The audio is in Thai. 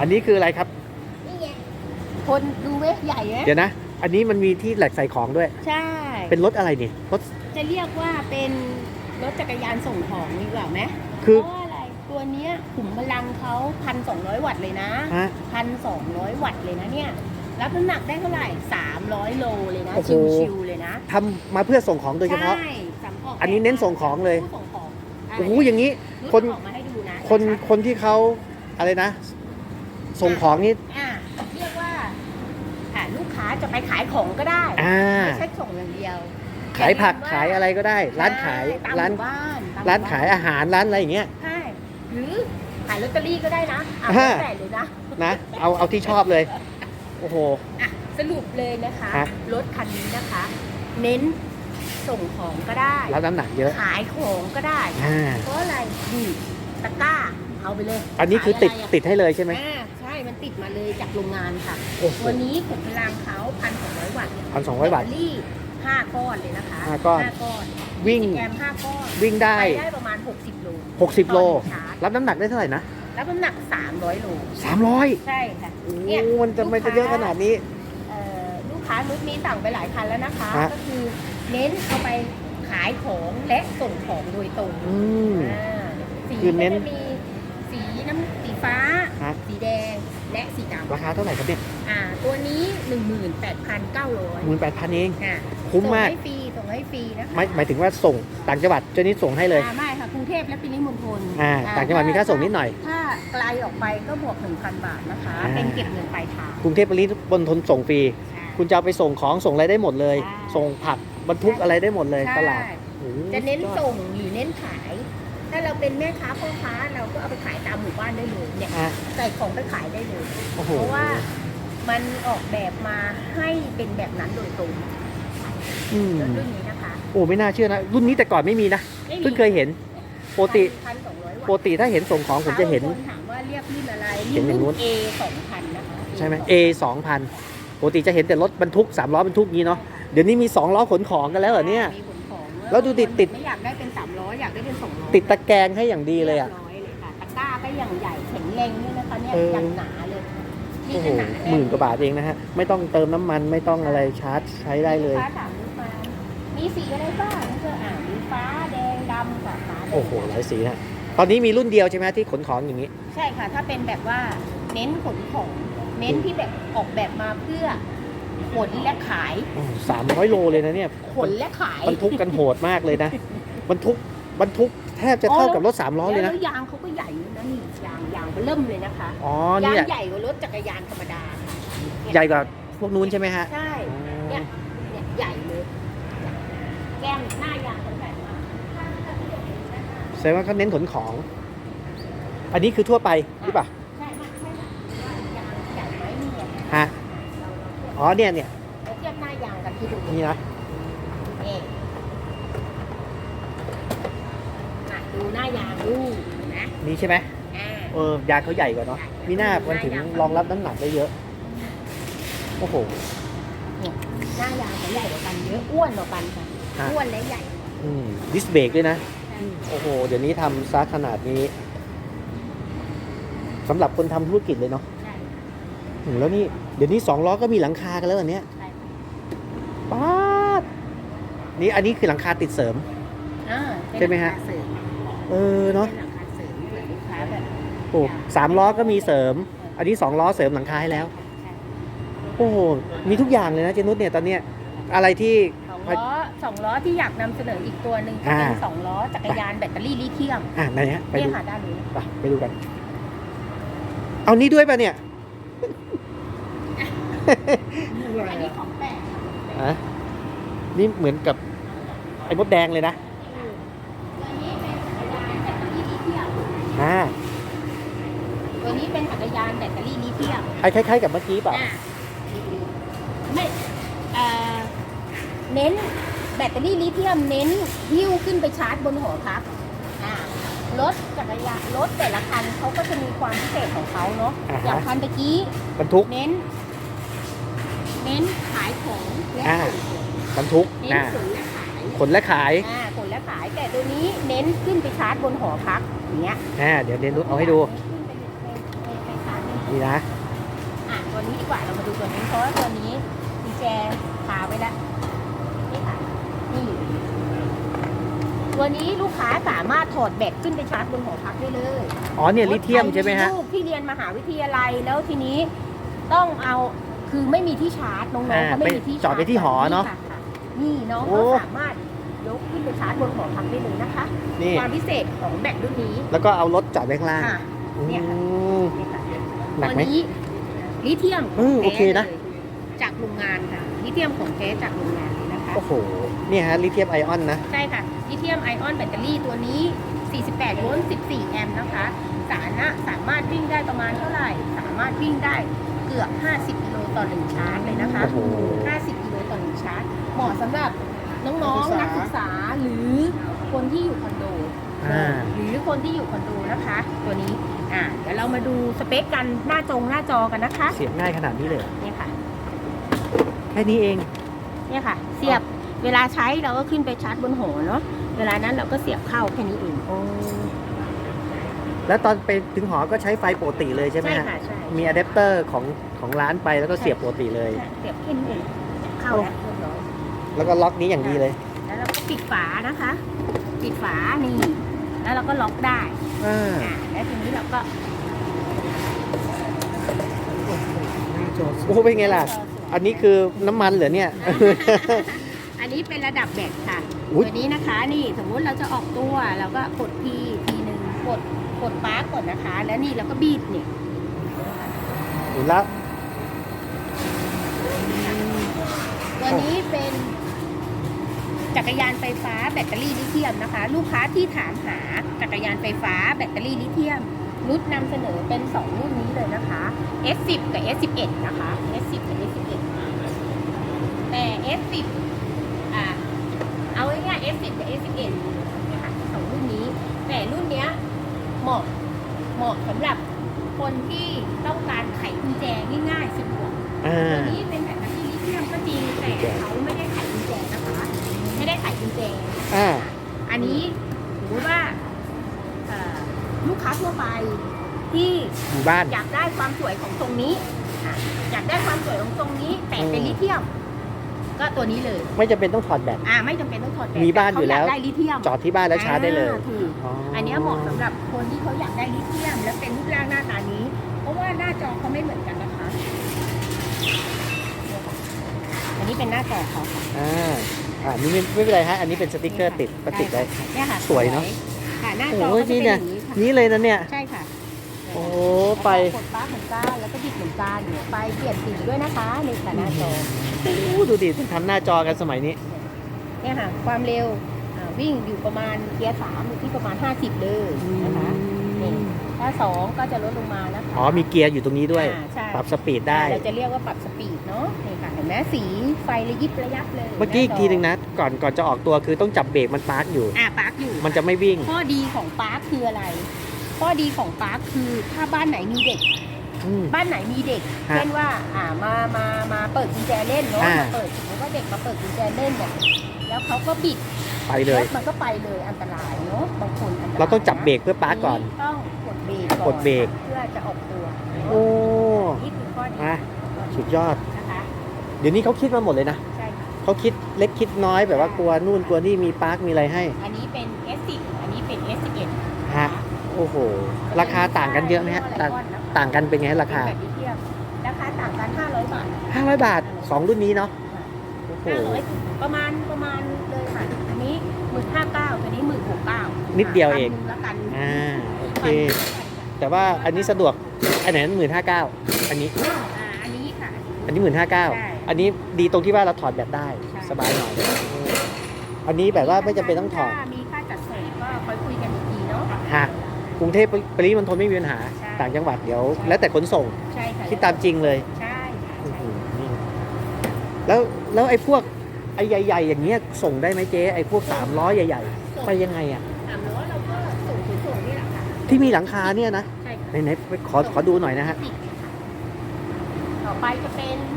อันนี้คืออะไรครับนี่ไงคนดูไหมใหญ่ไหมเดี๋ยวนะ อันนี้มันมีที่แหลกใส่ของด้วย ใช่ เป็นรถอะไรนี่รถจะเรียกว่าเป็นรถจักรยานส่งของดีกว่าไหมคือเพราะว่าอะไรตัวเนี้ยขุมพลังเขาพันสองร้อยวัตต์เลยนะฮะ พันสองร้อยวัตต์เลยนะเนี่ยรับน้ำหนักได้เท่าไหร่สามร้อยโลเลยนะโอ้โห ชิวๆเลยนะทำมาเพื่อส่งของโดยเฉพาะ ใช่สำกอันนี้เน้นส่งของเลย ผู้ส่งของโอ้โหอย่างนี้นี่คนจะออกมาให้ดูนะคนชัดคนที่เขาอะไรนะ ส่งของนี่ๆอะเรียกว่าอะลูกค้าจะไปขายของก็ได้อ่า ไม่ใช่ส่งอย่างเดียวขายผักขายอะไรก็ได้ ร้านขายใช่ตมร้านหมู่บ้านตมร้านหมู่บ้ขายอาหารร้านอะไรอย่างเงี้ย ใช่หรือขายลอตเตอรี่ก็ได้นะเอาฮะแล้วแต่เลยนะ นะ เอาเอาที่ชอบเลย โอ้โห อะสรุปเลยนะคะฮะ รถคันนี้นะคะ เน้นส่งของก็ได้รับน้ำหนักเยอะขายของก็ได้ อ่าเพราะอะไรนี่ตะกร้าเอาไปเลยอันนี้คือติดขายะไรติดให้เลยใช่ไหม อ่าใช่ มันติดมาเลยจากโรงงานค่ะ โอ้โห ตัวนี้ขุมพลังเขาพันสองร้อยวัตต์พันสองร้อยบาทแบตเตอรี่ห้าก้อนเลยนะคะห้าก้อน ห้าก้อนวิ่งแกมห้าก้อนวิ่งได้ ไปได้ประมาณ60โล60 โล ต่อหนึ่งชาร์จรับน้ำหนักได้เท่าไหร่นะแล้วน้ำหนัก300โล 300ใช่ค่ะ โอ้เนี่ยมันจะไม่จะเยอะขนาดนี้ เอ่อลูกค้านุชมีสั่งไปหลายคันแล้วนะคะ ฮะ ก็คือเน้นเอาไปขายของและส่งของโดยตรงอืม อ่าสีคือเน้น ก็จะมีสีน้ำสีฟ้า ราคาเท่าไหร่ครับเนี่ยำอ่า ตัวนี้ 18,900 หมื่นแปดพันเอง อ่าคุ้มมากส่งให้ฟรีส่งให้ฟรีนะคะหมายหมายถึงว่าส่งต่างจังหวัดเจ้านี้ส่งให้เลย อ่าไม่ค่ะกรุงเทพและปริมณฑลอ่า ต่างจังหวัดมีค่าส่งนิดหน่อย ถ้าไกลออกไปก็บวก 1,000 บาทนะคะ อ่า เป็นเก็บเงินปลายทางกรุงเทพปริมณฑลส่งฟรีใช่คุณจะเอาไปส่งของส่งอะไรได้หมดเลย ใช่ส่งผักบรรทุกอะไรได้หมดเลยใช่ ตลาดโอ้โหจะเน้นสุดยอดส่งหรือเน้นขาย ถ้าเราเป็นแม่ค้าพ่อค้าเราก็เอาไปขายตามหมู่บ้านได้เลยเนี่ยอะ ใส่ของไปขายได้เลย โอ้โหเพราะว่ามันออกแบบมาให้เป็นแบบนั้นโดยตรงอืมรถรุ่นนี้นะคะโอ้ไม่น่าเชื่อนะรุ่นนี้แต่ก่อนไม่มีนะไม่มีเพิ่งเคยเห็นปกติพันสองร้อยปกติถ้าเห็นส่งของผมจะเห็น บางคนถามว่าเรียกรุ่นอะไรเห็นอย่างนู้น A สองพันนะคะ ใช่ไหม A 2 0 0 0ปกติจะเห็นแต่รถบรรทุก3ล้อบรรทุกนี้เนาะเดี๋ยวนี้มี 2 ล้อขนของกันแล้วเหรอเนี่ย มีขนของ แล้วดูติดติด ไม่อยากได้เป็นสามร้อยอยากได้เป็นสองร้อยติดตะแกรงให้อย่างดีเลยอะรีบร้อยเลยค่ะตะกร้าก็อย่างใหญ่แข็งแรงด้วยนะคะเนี่ยเอออ ย่างหนาเลยนี่โอ้โหจะนาแหมื่นกว่าบาทเองนะฮะ ไม่ต้องเติมน้ำมันไม่ต้องอะไรชาร์จใช้ได้เลย ฟ้าถามลูกมามีสีอะไรบ้างก็อ่านมีฟ้าแดงดำกับฟ้าแดงโอ้โหหลายสีนะตอนนี้มีรุ่นเดียวใช่ไหมที่ขนของอย่างนี้ ใช่ค่ะ ถ้าเป็นแบบว่าเน้นขนของ เน้นที่แบบออกแบบมาเพื่อ ขนและขายสามร้อยโลเลยนะเนี่ยขนและขายบรรทุกกันโหดมากเลยนะบรรทุกบรรทุกแทบจะเท่ากับรถสามล้อเลยนะแล้วยางเขาก็ใหญ่นะนี่ยางยางเริ่มเลยนะคะอ๋อยางเนี่ยใหญ่กว่ารถจักรยานธรรมดาค่ะเนี่ยใหญ่กว่าพวกนู้นใช่ไหมฮะใช่เนี่ยเนี่ยใหญ่เลยแก้มหน้ายางเขาใหญ่มากแสดงว่าเขาเน้นขนของ อันนี้คือทั่วไปหรือเปล่าใช่ค่ะใช่ค่ะว่ายางใหญ่ไหมเนี่ยฮะ อ๋อเนี่ยเนี่ยเราเทียบหน้ายางกันที่ดูนี่นะนี่อะดูหน้ายางดูนะนี่ใช่ไหมอ่าเออยางเขาใหญ่กว่าเนาะมีหน้ามันถึงรองรับน้ำหนักได้เยอะโอ้โห หน้ายางเขาใหญ่กว่ากันเยอะอ้วนกว่ากันค่ะอะ อ้วนและใหญ่อืมดิสเบรกด้วยนะใช่โอ้โห เดี๋ยวนี้ทำซะขนาดนี้สำหรับคนทำธุรกิจเลยเนาะใช่อืม แล้วนี่เดี๋ยวนี้สองล้อก็มีหลังคากันแล้วอันเนี้ยใช่ป๊าดนี่อันนี้คือหลังคาติดเสริม อ่าใช่ไหมฮะ เป็นราคาเสริมเออเนาะเป็นราคาเสริมเผื่อลูกค้าแบบโอ้สามล้อก็มีเสริม อันนี้สองล้อเสริมหลังคาให้แล้ว ใช่โอ้โหมีทุกอย่างเลยนะเจนุสเนี่ยตอนเนี้ยอะไรที่ สองล้อสองล้อที่อยากนำเสนออีกตัวหนึ่งจะเป็นอ่า สองล้อจักรยานแบตเตอรี่ลิเธียมอะไหนฮะไปเนี่ยดูค่ะด้านนี้ไปไปดูกัน เอานี่ด้วยป่ะเนี่ย อันนี้ของแปลกค่ะฮะนี่เหมือนกับไอ้มดแดงเลยนะตัวนี้เป็นจักรยานแบตเตอรี่ลิเธียมอ่าตัวนี้เป็นจักรยานแบตเตอรี่ลิเธียมไอ้คล้ายๆกับเมื่อกี้เปล่ะอ่าไม่เอ่อเน้นแบตเตอรี่ลิเธียมเน้นหิ้วขึ้นไปชาร์จบนหอพักอ่ารถจักรยานรถแต่ละคันเขาก็จะมีความพิเศษของเขาเนาะอ่าอย่างฮะคันตะกี้บรรทุกเน้น เน้นขายของและอ่าส่งของบรรทุกเน้นอ่าขนและขายขนและขายอ่าขนและขายแต่ตัวนี้เน้นขึ้นไปชาร์จบนหอพักอย่างเงี้ยอ่าเดี๋ยวเดนุสเอาให้ดูขึ้นไปในในในชาร์จในหอนี่นะ อะตัวนี้ดีกว่าเรามาดูตัวนี้เพราะว่าตัวนี้กุญแจคาไว้แล้วนี่ค่ะนี่ตัวนี้ลูกค้าสามารถถอดแบตขึ้นไปชาร์จบนหอพักได้เลย อ๋อเนี่ยลิเธียมใช่ไหมฮะ ลูกที่เรียนมหาวิทยาลัยแล้วทีนี้ต้องเอา คือไม่มีที่ชาร์จน้องอ่าๆเขาไม่มีที่ไปจอดไว้ที่หอเนอะค่ค่นี่น้องโอ้เขาสามารถยกขึ้นไปชาร์จบนหอพักได้เลยนะคะนี่ ความพิเศษของแบตรุ่นนี้แล้วก็เอารถจอดไว้ข้างล่างค่ะ เนี่ยค่ะ อืม นี่ค่ะหนักตัวไหมนี้ลิเธียมอืมโอเคนะแท้ลยจากโรงงานค่ะลิเธียมของแท้จากโรงงานเลยนะคะ โอ้โห เนี่ยฮะลิเธียมไอออนนะ ใช่ค่ะลิเธียมไอออนแบตเตอรี่ตัวนี้ 48 โวลต์ 14 แอมป์นะคะ สาระสามารถวิ่งได้ประมาณเท่าไหร่ สามารถวิ่งได้เกือบ 50กิโล ต่อหนึ่งชาร์จเลยนะคะ โอ้โห 50กิโลต่อหนึ่งชาร์จ เหมาะสำหรับน้องๆนักศึกษาหรือคนที่อยู่คอนโด อ่า หรือคนที่อยู่คอนโดนะคะ ตัวนี้ อ่าเดี๋ยวเรามาดูสเปคกันหน้าจงหน้าจอกันนะคะ เสียบง่ายขนาดนี้เลยเหรอเนี่ยค่ะ แค่นี้เอง เนี่ยค่ะ เสียบ เวลาใช้เราก็ขึ้นไปชาร์จบนหอเนาะ เวลานั้นเราก็เสียบเข้าแค่นี้เอง แล้วตอนไปถึงหอก็ใช้ไฟปกติเลยใช่ไหมใช่ฮะค่ะใช่มีอะแดปเตอร์ของของร้านไปแล้วก็เสียบปกติเลยใช่เสียบแค่นี้เองเข้าแล้วเรียบร้อยแล้วก็ล็อกนี้อย่างดีเลยแล้วเราก็ปิดฝานะคะ ปิดฝานี่ แล้วเราก็ล็อกได้อ่าอ่าแล้วทีนี้เราก็โอ้เป็นไงล่ะ อันนี้คือน้ำมันเหรอเนี่ย อันนี้เป็นระดับแบตค่ะอุ๊ยตัวนี้นะคะ นี่สมมุติเราจะออกตัวเราก็กดพีทีหนึ่งกด กดปาร์กกดนะคะ แล้วนี่เราก็บีบเนี่ยอยู่แล้วตัวนี้เป็นจักรยานไฟฟ้าแบตเตอรี่ลิเธียมนะคะ ลูกค้าที่ถามหาจักรยานไฟฟ้าแบตเตอรี่ลิเธียมนุชนำเสนอเป็น 2 รุ่นนี้เลยนะคะ S10 กับ S11 นะคะ S10 กับ S11 แต่ S10 อ่าเอาง่ายๆ S10 กับ S11 นะคะสองรุ่นนี้ แต่รุ่นเนี้ยเหมาะเหมาะสำหรับคนที่ต้องการไขกุญแจง่ายๆสะดวกอ่าตัวนี้เป็นแบตเตอรี่ลิเธียมก็จริงแต่เขาไม่ได้ไขกุญแจนะคะ ไม่ได้ไขกุญแจ อ่า อันนี้สมมติว่าเอ่อลูกค้าทั่วไปที่อยู่บ้าน อยากได้ความสวยของตรงนี้อะอยากได้ความสวยของตรงนี้แต่เป็นอืม ลิเธียม ก็ตัวนี้เลย ไม่จำเป็นต้องถอดแบต อ่าไม่จำเป็นต้องถอดแบตมีบ้านอยู่แล้ว เขากได้ลิเธียมจอดที่บ้านแล้วชาร์จได้เลย อ่าถูก อันเนี้ยเหมาะสำหรับคนที่เขาอยากได้ลิเธียม และเป็นรูปร่างหน้าตานี้ เพราะว่าหน้าจอเขาไม่เหมือนกันนะคะ อันนี้เป็นหน้าจอเขาค่ะอ่าอ่านี่ไม่ไม่เป็นไรฮะอันนี้เป็นสติกเกอร์ติดก็ติดได้เนี่ยค่ะสวยเนอะค่ะหน้าจอโอ้ยก็จะเป็นนี่อเนี่ยย่างนี้ค่ะนี้เลยนะเนี่ยใช่ค่ะโอ้ไปกดฟ้าเหมือนกันแล้วก็บิดเหมือนกันเนี่ยไปเปลี่ยนสีด้วยนะคะในค่ะหน้าจอโอ้ดูดิทำหน้าจอกันสมัยนี้เนี่ยค่ะความเร็วอ่า วิ่งอยู่ประมาณเกียร์สามอยู่ที่ประมาณ 50 เลยนะคะนี่ถ้าสองก็จะลดลงมานะคะอ๋อมีเกียร์อยู่ตรงนี้ด้วย อ่าใช่ปรับสปีดได้ เราจะเรียกว่าปรับสปีดเนาะนี่ค่ะเห็นไหมสีไฟระยิบระยับเลยเมื่อกี้อีกทีหนึ่งนะ ก่อนก่อนจะออกตัวคือต้องจับเบรกมันปาร์กอยู่ อ่าปาร์คอยู่ มันจะไม่วิ่ง ข้อดีของปาร์คคืออะไร ข้อดีของปาร์คคือถ้าบ้านไหนมีเด็ก อืม บ้านไหนมีเด็ก ฮะเช่นว่า อ่า มา มา มาเปิดกุญแจเล่นเนาะ อ่ามาเปิดสมมติว่าเด็กมาเปิดกุญแจเล่นเนี่ยแล้วเขาก็บิด ไปเลย รถมันก็ไปเลยอันตรายเนาะบางคนอันตรายเราต้องจับเบรกเพื่อปาร์กก่อน ต้องกดเบรกอนกดเบรก เพื่อจะออกตัวโอ้นี่คือข้อดีอะสุดยอด นะคะเดี๋ยวนี้เขาคิดมาหมดเลยนะใช่ค่ะเขาคิดเล็กคิดน้อยแบบว่ากลัวนู่นกลัวนี่มีปาร์กมีอะไรให้อันนี้เป็น S10 อันนี้เป็น S11 ฮะโอ้โห ราคาต่างกันเยอะไหมฮะต่างต่างกันเป็นไงฮะราคาเป็นแบบนี้เทียบราคาต่างกัน 500 บาท500 บาท 2 รุ่นนี้เนาะโอ้โห 500ประมาณประมาณเลยค่ะอันนี้ หมื่นห้าเก้าตัวนี้หมื่นหกเก้านิดเดียวเอง แล้วกันอ่าโอเค แต่ว่าอันนี้สะดวกอันไหนหมื่นห้าเก้าอันนี้ อ่าอันนี้ค่ะ อันนี้หมื่นห้าเก้าใช่อันนี้ดีตรงที่ว่าเราถอดแบตได้ใช่ สบายหน่อยเอออันนี้แบบว่าไม่จำเป็นต้องถอดถ้ามีค่าจัดส่งก็ค่อยคุยกันอีกทีเนาะหากกรุงเทพปริมณฑลไม่มีปัญหา ใช่ ต่างจังหวัดเดี๋ยว แล้วแต่ขนส่งใช่ค่ะคิดตามจริงเลยใช่ค่ะอื้อใช่หือนี่แล้วแล้วไอ้พวก ไอ้ใหญ่ๆ อย่างเงี้ยส่งได้ไหมเจ๊ไอ้พวกสามล้อใหญ่ ๆ ไปยังไงอะสามล้อเราก็ส่งขนส่งนี่แหละค่ะ ที่มีหลังคาเนี่ยนะใช่ค่ะ ไหนๆไปขอขอดูหน่อยนะฮะ ต่อไปจะเป็น